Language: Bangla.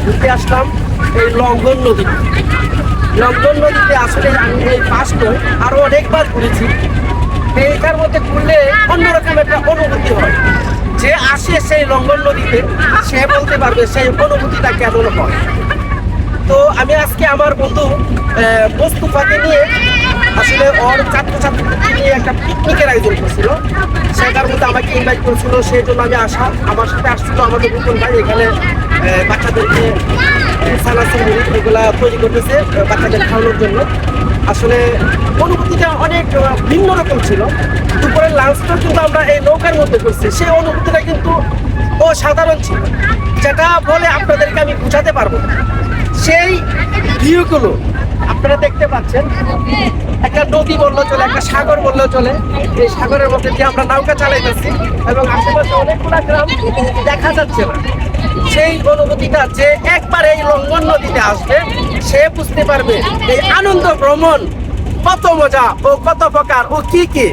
ঘুরতে আসলাম এই লঙ্ঘন নদীতে। লঙ্ঘন নদীতে আসলে আমি এই পাশ নয় আরও অনেকবার ঘুরেছি। এইটার মধ্যে ঘুরলে অন্যরকম একটা অনুভূতি হয়। যে আসে সেই লঙ্ঘন নদীতে, সে বলতে পারবে সেই অনুভূতিটা কেমন হয়। তো আমি আজকে আমার বন্ধু মোস্তফাকে নিয়ে আসলে ওর ছাত্রছাত্রীকে নিয়ে একটা পিকনিকের আয়োজন করছিল। সেটার মধ্যে আমাকে ইনভাইট করেছিল, সেই জন্য আমি আসা, আমার সাথে আসছিল আমাদের নতুন ভাই, এখানে বাচ্চাদেরকে সালাসি মুড়ি এগুলা তৈরি করতেছে বাচ্চাদের খাওয়ানোর জন্য। আসলে অনুভূতিটা অনেক ভিন্ন রকম ছিল। দুপুরের লাঞ্চটা কিন্তু আমরা এই নৌকার মধ্যে করছি। সেই অনুভূতিটা কিন্তু অসাধারণ ছিল। যেটা বলে আপনাদেরকে আমি বুঝাতে পারব সেই ভিউগুলো আপনারা দেখতে পাচ্ছেন, একটা নদী বলল চলে, একটা সাগর বলল চলে। এই সাগরের মধ্যে দিয়ে আমরা নৌকা চালাইতেছি এবং আশেপাশে অনেকগুলা গ্রাম দেখা যাচ্ছে না। সেই অনুভূতিটা যে একবার এই লঙ্ঘন নদীতে আসবে, সে বুঝতে পারবে এই আনন্দ ভ্রমণ কত মজা ও কত প্রকার ও কি কি।